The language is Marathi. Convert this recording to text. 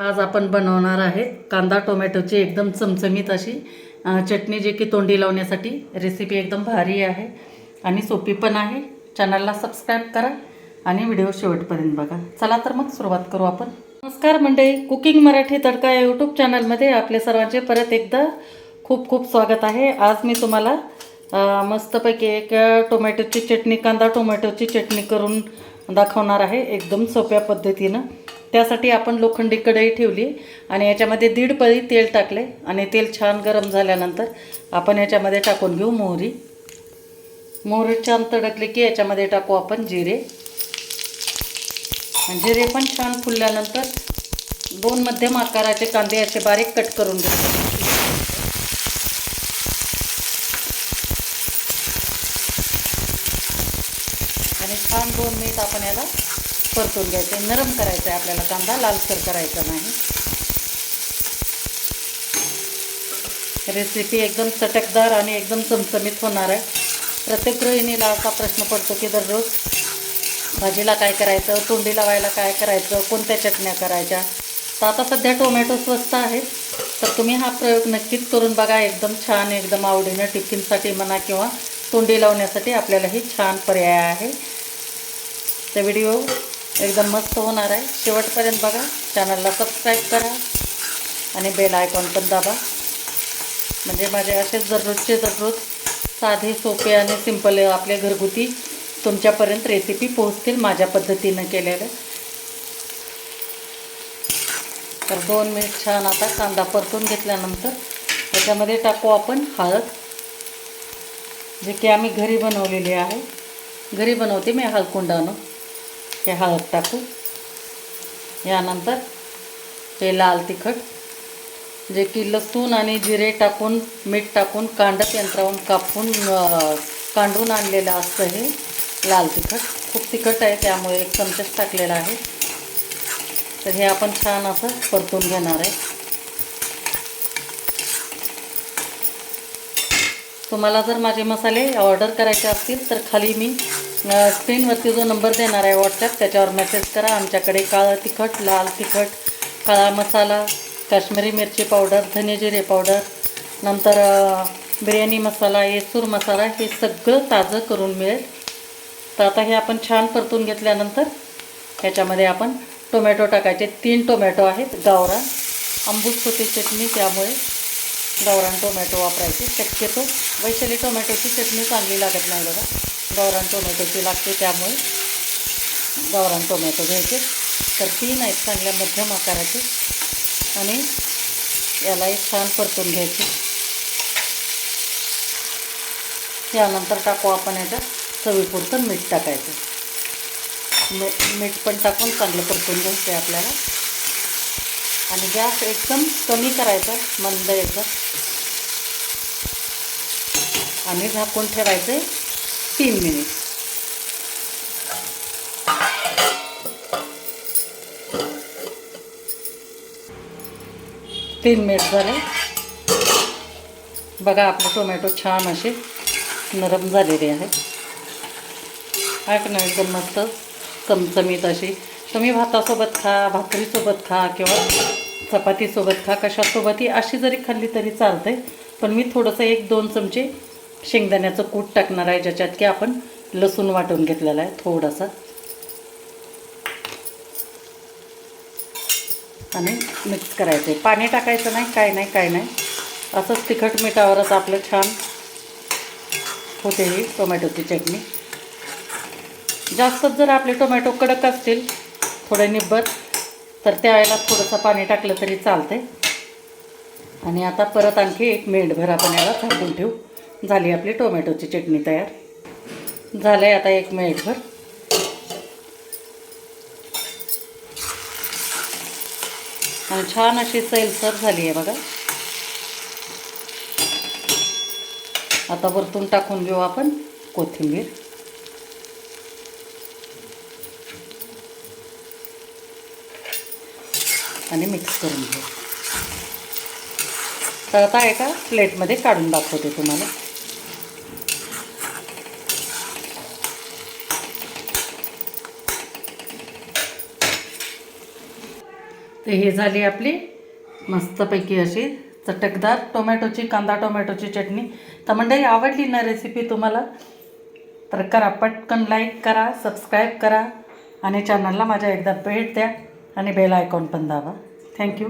आज आपण बनवणार आहे कांदा टोमॅटोची एकदम चमचमीत अशी चटणी जे की तोंडी लावण्यासाठी रेसिपी एकदम भारी आहे आणि सोपी पण आहे. चॅनलला सबस्क्राईब करा आणि व्हिडिओ शेवटपर्यंत बघा. चला तर मग सुरुवात करू आपण. नमस्कार मंडळी कुकिंग मराठी तडका या यूट्यूब चॅनलमध्ये आपले सर्वांचे परत एकदा खूप खूप स्वागत आहे. आज मी तुम्हाला मस्तपैकी एक टोमॅटोची चटणी कांदा टोमॅटोची चटणी करून दाखवणार आहे. एकदम सोप्या पद्धतीनं. त्यासाठी आपण लोखंडी कढई ठेवली आणि याच्यामध्ये दीड पळी तेल टाकले आणि तेल छान गरम झाल्यानंतर आपण याच्यामध्ये टाकून घेऊ मोहरी. मोहरी छान तडकली की याच्यामध्ये टाकू आपण जिरे. जिरे पण छान फुलल्यानंतर दोन मध्यम आकाराचे कांदे असे बारीक कट करून घेतो आणि छान दोन मिनिट आपण याला परतून घ्यायचं. आहे नरम करायचं आहे आपल्याला कांदा लालसर करायचा नाही. रेसिपी एकदम चटकदार आणि एकदम चमचमीत होणार आहे. प्रत्येक गृहिणीला असा प्रश्न पडतो की दररोज भाजीला काय करायचं तोंडी लावायला काय करायचं कोणत्या चटण्या करायच्या? तर आता सध्या टोमॅटो स्वस्त आहे. तर तुम्ही हा प्रयोग नक्कीच करून बघा. एकदम छान एकदम आवडीनं टिफिनसाठी म्हणा किंवा तोंडी लावण्यासाठी आपल्याला हे छान पर्याय आहे. तर व्हिडिओ एकदम मस्त होणार आहे. शेवटपर्यंत बघा. चॅनलला सबस्क्राईब करा. आणि बेल आयकॉन पण दाबा. म्हणजे माझे असेच दररोजचे दररोज साधे सोपे आणि सिंपल आपले घरगुती तुमच्यापर्यंत रेसिपी पोहोचतील माझ्या पद्धतीनं केलेलं. तर दोन मिनिट छान आता कांदा परतून घेतल्यानंतर त्याच्यामध्ये टाकू आपण हळद जे की आम्ही घरी बनवलेली आहे. घरी बनवते मी हळकुंडानं. हे हळद टाकू यानंतर हे लाल तिखट जे की लसूण आणि जिरे टाकून मीठ टाकून कांडत यंत्रावरून कापून कांडून आणलेलं असतं हे लाल तिखट. खूप तिखट आहे त्यामुळे एक चमचाच टाकलेला आहे. तर हे आपण छान असं परतून घेणार आहे. तुम्हाला जर माझे मसाले ऑर्डर करायचे असतील तर खाली मी स्क्रीनवरती जो नंबर देणार आहे व्हॉट्सॲप त्याच्यावर मेसेज करा. आमच्याकडे काळं तिखट लाल तिखट काळा मसाला काश्मीरी मिरची पावडर धने जिरे पावडर नंतर बिर्याणी मसाला येसूर मसाला हे सगळं ताजं करून मिळेल. तर आता हे आपण छान परतून घेतल्यानंतर ह्याच्यामध्ये आपण टोमॅटो टाकायचे. तीन टोमॅटो आहेत. गावरान आंबूस होते चटणी त्यामुळे गावरान टोमॅटो वापरायचे. शक्यतो वैशाली टोमॅटोची चटणी चांगली लागत नाही बघा. गावरान टोमॅटोची लागते त्यामुळे. गावरान टोमॅटो घ्यायचे. तर तीन आहेत चांगल्या मध्यम आकाराचे. आणि यालाही छान परतून घ्यायचे. त्यानंतर टाकू आपण याच्यात चवीपुरतं मीठ टाकायचं. मी मीठ पण टाकून चांगलं परतून घ्यायचं आपल्याला. आणि गॅस एकदम कमी करायचा मंद एकदम. आणि झाकून ठेवायचं तीन मिनिट तीन मिनिट झाले. बघा आपले टोमॅटो छान असे नरम झालेले आहेत ऐक ना एकदम मस्त चमचमीत अशी. तुम्ही भातासोबत खा भाकरीसोबत खा किंवा चपातीसोबत खा कशासोबतही अशी जरी खाल्ली तरी चालते पण मी थोडंसं एक दोन चमचे शेंगदाण्याचं कूट टाकणार आहे ज्याच्यात की आपण लसूण वाटून घेतलेला आहे थोडासा. आणि मिक्स करायचं आहे पाणी टाकायचं नाही काय नाही काय नाही. असंच तिखट मिठावरच आपलं छान होते ही टोमॅटोची चटणी. जास्तच जर आपले टोमॅटो कडक असतील थोडे निब्बत तर त्यावेळेला थोडंसं पाणी टाकलं तरी चालते आणि आता परत आणखी एक मिनिटभर आपण याला थांबून ठेवू. झाली आपली टोमॅटोची चटणी तयार. झालं आहे आता एक मिनिटभर. आणि छान अशी सैलसर झाली आहे बघा. आता वरतून टाकून घेऊ आपण कोथिंबीर. आणि मिक्स करून घेऊ. तर आता एका प्लेटमध्ये काढून दाखवते तुम्हाला. तर हे झाली आपली मस्तपैकी अशी चटकदार टोमॅटोची कांदा टोमॅटोची चटणी. तर मंडळी आवडली ना रेसिपी तुम्हाला? तर करा पटकन लाईक करा सबस्क्राईब करा आणि चॅनलला माझ्या एकदा भेट द्या आणि बेल आयकॉन पण दाबा. थँक्यू